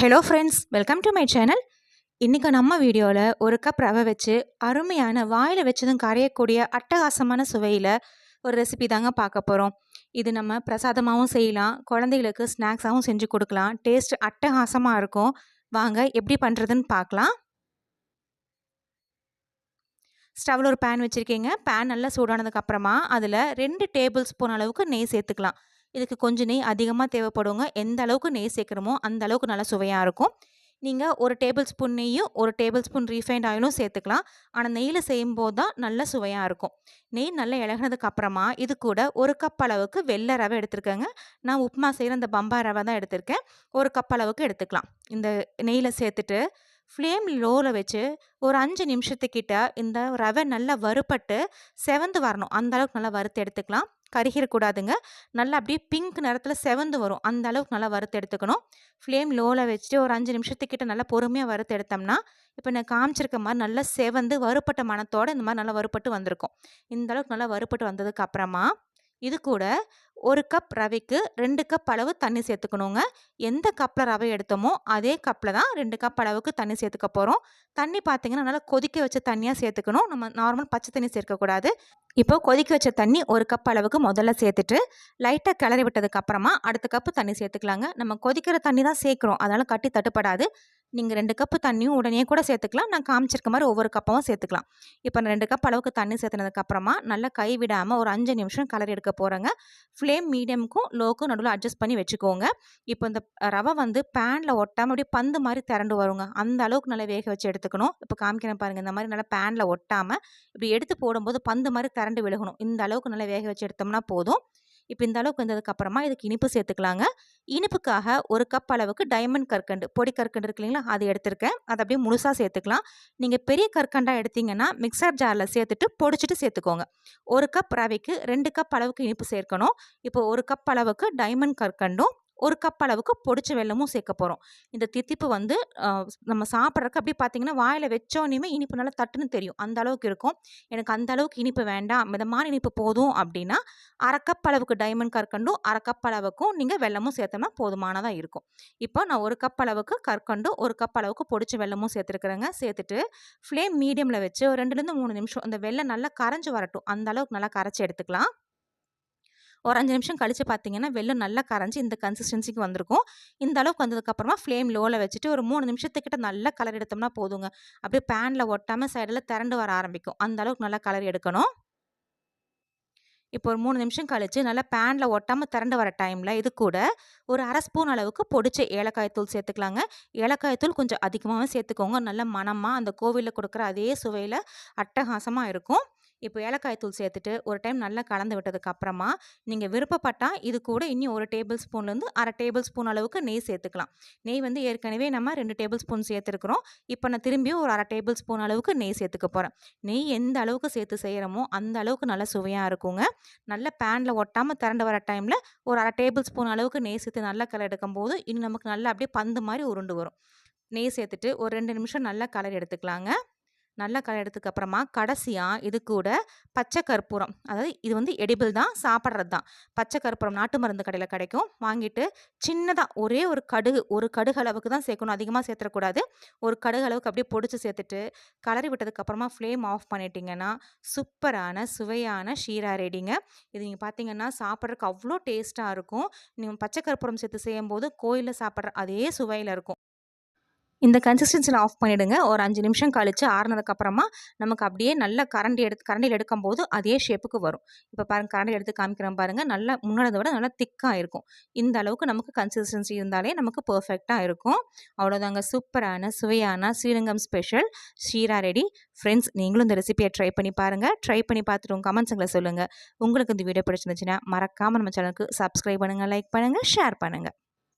Hello friends welcome to my channel இன்றைக்கி நம்ம வீடியோவில் ஒரு கப் ரவை வச்சு அருமையான வாயில் வச்சதும் கரையக்கூடிய அட்டகாசமான சுவையில் ஒரு ரெசிபி தாங்க பார்க்க போகிறோம் இது நம்ம பிரசாதமாகவும் செய்யலாம் குழந்தைகளுக்கு ஸ்நாக்ஸாகவும் செஞ்சு கொடுக்கலாம் டேஸ்ட் அட்டகாசமாக இருக்கும். வாங்க எப்படி பண்ணுறதுன்னு பார்க்கலாம். ஸ்டவ்வில் ஒரு பேன் வச்சுருக்கீங்க. பேன் நல்லா சூடானதுக்கப்புறமா அதில் ரெண்டு டேபிள் ஸ்பூன் அளவுக்கு நெய் சேர்த்துக்கலாம். இதுக்கு கொஞ்சம் நெய் அதிகமாக தேவைப்படுங்க. எந்த அளவுக்கு நெய் சேர்க்குறமோ அந்த அளவுக்கு நல்லா சுவையாக இருக்கும். நீங்கள் ஒரு டேபிள் ஸ்பூன் நெய்யும் ஒரு டேபிள் ஸ்பூன் ரீஃபைண்ட் ஆயிலும் சேர்த்துக்கலாம். ஆனால் நெய்யில் செய்யும்போது தான் நல்ல சுவையாக இருக்கும். நெய் நல்லா இழகினதுக்கு அப்புறமா இது கூட ஒரு கப் அளவுக்கு வெள்ளை ரவை எடுத்துருக்கேங்க. நான் உப்புமா செய்கிற அந்த பம்பா ரவை தான் எடுத்திருக்கேன். ஒரு கப் அளவுக்கு எடுத்துக்கலாம். இந்த நெய்யில் சேர்த்துட்டு ஃப்ளேம் லோவில் வச்சு ஒரு அஞ்சு நிமிஷத்துக்கிட்ட இந்த ரவை நல்லா வறுப்பட்டு செவந்து வரணும். அந்த அளவுக்கு நல்லா வறுத்து எடுத்துக்கலாம். கருகிடக்கூடாதுங்க நல்லா அப்படியே பிங்க் நிறத்தில் செவந்து வரும். அந்த அளவுக்கு நல்லா வறுத்து எடுத்துக்கணும். ஃப்ளேம் லோவில் வச்சுட்டு ஒரு அஞ்சு நிமிஷத்துக்கிட்ட நல்லா பொறுமையாக வறுத்து எடுத்தோம்னா இப்போ நான் காமிச்சிருக்க மாதிரி நல்லா செவந்து வறுப்பட்ட மனத்தோடு இந்த மாதிரி நல்லா வறுப்பட்டு வந்திருக்கும். இந்த அளவுக்கு நல்லா வறுப்பட்டு வந்ததுக்கு அப்புறமா இது கூட ஒரு கப் ரவைக்கு ரெண்டு கப் அளவு தண்ணி சேர்த்துக்கணுங்க. எந்த கப்பில் ரவை எடுத்தோமோ அதே கப்பில் தான் ரெண்டு கப் அளவுக்கு தண்ணி சேர்த்துக்க போகிறோம் தண்ணி பார்த்திங்கன்னா நல்லா கொதிக்க வச்ச தண்ணியாக சேர்த்துக்கணும். நம்ம நார்மல் பச்சை தண்ணி சேர்க்கக்கூடாது இப்போ கொதிக்க வச்ச தண்ணி ஒரு கப் அளவுக்கு முதல்ல சேர்த்துட்டு லைட்டாக கிளறி விட்டதுக்கப்புறமா அடுத்த கப்பு தண்ணி சேர்த்துக்கலாங்க. நம்ம கொதிக்கிற தண்ணி தான் சேர்க்குறோம். அதனால் கட்டி தட்டுப்படாது. நீங்கள் ரெண்டு கப்பு தண்ணியும் உடனே கூட சேர்த்துக்கலாம். நான் காமிச்சிருக்க மாதிரி ஒவ்வொரு கப்பாவும் சேர்த்துக்கலாம். இப்போ நான் ரெண்டு கப் அளவுக்கு தண்ணி சேர்த்துனதுக்கப்புறமா நல்லா கை விடாமல் ஒரு அஞ்சு நிமிஷம் கலரி எடுக்க போகிறேங்க ஃப்ளேம் மீடியமுக்கும் லோக்கும் நடுவில் அட்ஜஸ்ட் பண்ணி வச்சுக்கோங்க. இப்போ இந்த ரவை வந்து பேனில் ஒட்டாமல் அப்படியே பந்து மாதிரி திரண்டு வருங்க. அந்த அளவுக்கு நல்லா வேக வச்சு எடுத்துக்கணும். இப்போ காமிக்கிறேன் பாருங்கள் இந்த மாதிரி நல்லா பேனில் ஒட்டாமல் இப்படி எடுத்து போடும்போது பந்து மாதிரி கரண்டு விழுகணும் இந்த அளவுக்கு நல்லா வேக வச்சு எடுத்தோம்னா போதும். இப்போ இந்த அளவுக்கு வந்ததுக்கப்புறமா இதுக்கு இனிப்பு சேர்த்துக்கலாங்க. இனிப்புக்காக ஒரு கப் அளவுக்கு டைமண்ட் கற்கண்டு பொடி கற்கண்டு இருக்கு இல்லைங்களா அது எடுத்திருக்கேன். அதை அப்படியே முழுசாக சேர்த்துக்கலாம். நீங்கள் பெரிய கற்கண்டாக எடுத்தீங்கன்னா மிக்சர் ஜாரில் சேர்த்துட்டு பொடிச்சிட்டு சேர்த்துக்கோங்க. ஒரு கப் ரவைக்கு ரெண்டு கப் அளவுக்கு இனிப்பு சேர்க்கணும். இப்போ ஒரு கப் அளவுக்கு டைமண்ட் கற்கண்டும் ஒரு கப் அளவுக்கு பொடிச்ச வெள்ளமும் சேர்க்க போகிறோம் இந்த தித்திப்பு வந்து நம்ம சாப்பிட்றதுக்கு அப்படி பார்த்தீங்கன்னா வாயில் வச்சோன்னே இனிப்பு நல்லா தட்டுன்னு தெரியும். அந்த அளவுக்கு இருக்கும். எனக்கு அந்த அளவுக்கு இனிப்பு வேண்டாம். மிதமான இனிப்பு போதும் அப்படின்னா அரை கப் அளவுக்கு டைமண்ட் கற்கண்டும் அரை கப் அளவுக்கும் நீங்கள் வெள்ளமும் சேர்த்தோம்னா போதுமானதாக இருக்கும். இப்போ நான் ஒரு கப் அளவுக்கு கற்கண்டும் ஒரு கப் அளவுக்கு பொடிச்ச வெள்ளமும் சேர்த்துருக்குறேங்க. சேர்த்துட்டு ஃப்ளேம் மீடியமில் வச்சு ஒரு ரெண்டுலேருந்து மூணு நிமிஷம் அந்த வெள்ளம் நல்லா கரைஞ்சி வரட்டும். அந்த அளவுக்கு நல்லா கரைச்சி எடுத்துக்கலாம். ஒரு அஞ்சு நிமிஷம் கழித்து பார்த்தீங்கன்னா வெள்ளம் நல்லா கரைஞ்சி இந்த கன்சிஸ்டன்சிக்கு வந்திருக்கும். இந்த அளவுக்கு வந்ததுக்கப்புறமா ஃப்ளேம் லோவில் வச்சுட்டு ஒரு மூணு நிமிஷத்துக்கிட்ட நல்லா கலர் எடுத்தோம்னா போதுங்க. அப்படியே பேனில் ஒட்டாமல் சைடில் திரண்டு வர ஆரம்பிக்கும். அந்த அளவுக்கு நல்லா கலர் எடுக்கணும். இப்போ ஒரு மூணு நிமிஷம் கழித்து நல்லா பேனில் ஒட்டாமல் திரண்டு வர டைமில் இது கூட ஒரு அரை ஸ்பூன் அளவுக்கு பொடிச்ச ஏலக்காய் தூள் சேர்த்துக்கலாங்க. ஏலக்காய் தூள் கொஞ்சம் அதிகமாகவே சேர்த்துக்கோங்க. நல்ல மனமாக அந்த கோவிலில் கொடுக்குற அதே சுவையில் அட்டகாசமாக இருக்கும். இப்போ ஏலக்காய் தூள் சேர்த்துட்டு ஒரு டைம் நல்லா கலந்து விட்டதுக்கு அப்புறமா நீங்கள் விருப்பப்பட்டால் இது கூட இன்னும் ஒரு டேபிள் ஸ்பூன்லேருந்து அரை டேபிள் ஸ்பூன் அளவுக்கு நெய் சேர்த்துக்கலாம். நெய் வந்து ஏற்கனவே நம்ம ரெண்டு டேபிள் ஸ்பூன் சேர்த்துருக்குறோம். இப்போ நான் திரும்பியும் ஒரு அரை டேபிள் ஸ்பூன் அளவுக்கு நெய் சேர்த்துக்க போகிறேன் நெய் எந்த அளவுக்கு சேர்த்து செய்கிறோமோ அந்த அளவுக்கு நல்லா சுவையாக இருக்குங்க. நல்ல பேனில் ஒட்டாமல் திரண்டு வர டைமில் ஒரு அரை டேபிள் ஸ்பூன் அளவுக்கு நெய் சேர்த்து நல்லா கலர் எடுக்கும் போது இன்னும் நமக்கு நல்லா அப்படியே பந்து மாதிரி உருண்டு வரும். நெய் சேர்த்துட்டு ஒரு ரெண்டு நிமிஷம் நல்லா கலர் எடுத்துக்கலாங்க. நல்லா கலர்றதுக்கு அப்புறமா கடைசியாக இது கூட பச்சை கற்பூரம். அதாவது இது வந்து எடிபிள் தான் சாப்பிட்றது தான். பச்சை கற்பூரம் நாட்டு மருந்து கடையில் கிடைக்கும். வாங்கிட்டு சின்னதாக ஒரே ஒரு கடுகு ஒரு கடுகு அளவுக்கு தான் சேர்க்கணும். அதிகமாக சேர்த்துடக்கூடாது. ஒரு கடுகு அளவுக்கு அப்படியே பொடிச்சு சேர்த்துட்டு கலரி விட்டதுக்கப்புறமா ஃப்ளேம் ஆஃப் பண்ணிட்டீங்கன்னா சூப்பரான சுவையான ஷீரா ரெடிங்க. இது நீங்கள் பார்த்தீங்கன்னா சாப்பிட்றதுக்கு அவ்வளோ டேஸ்ட்டாக இருக்கும். நீங்கள் பச்சை கற்பூரம் சேர்த்து செய்யும்போது கோயிலில் சாப்பிட்ற அதே சுவையில் இருக்கும். இந்த கன்சிஸ்டன்சியில் ஆஃப் பண்ணிவிடுங்க ஒரு அஞ்சு நிமிஷம் கழித்து ஆறுனதுக்கப்புறமா நமக்கு அப்படியே நல்ல கரண்டி எடுத்து கரண்டியில் எடுக்கும்போது அதே ஷேப்புக்கு வரும். இப்போ பாருங்கள் கரண்டியில் எடுத்து காமிக்கிறோம் பாருங்கள் நல்லா முன்னாடி விட நல்லா திக்காக இருக்கும். இந்த அளவுக்கு நமக்கு கன்சிஸ்டன்சி இருந்தாலே நமக்கு பர்ஃபெக்டாக இருக்கும். அவ்வளோதாங்க சூப்பரான சுவையான Srirangam special sheera ready friends நீங்களும் இந்த ரெசிபியை ட்ரை பண்ணி பாருங்கள் ட்ரை பண்ணி பார்த்துட்டு உங்கள் கமெண்ட்ஸுங்களை சொல்லுங்கள் உங்களுக்கு இந்த வீடியோ பிடிச்சிருந்துச்சுன்னா மறக்காமல் நம்ம சேனலுக்கு சப்ஸ்கிரைப் பண்ணுங்கள் லைக் பண்ணுங்கள் ஷேர் பண்ணுங்கள்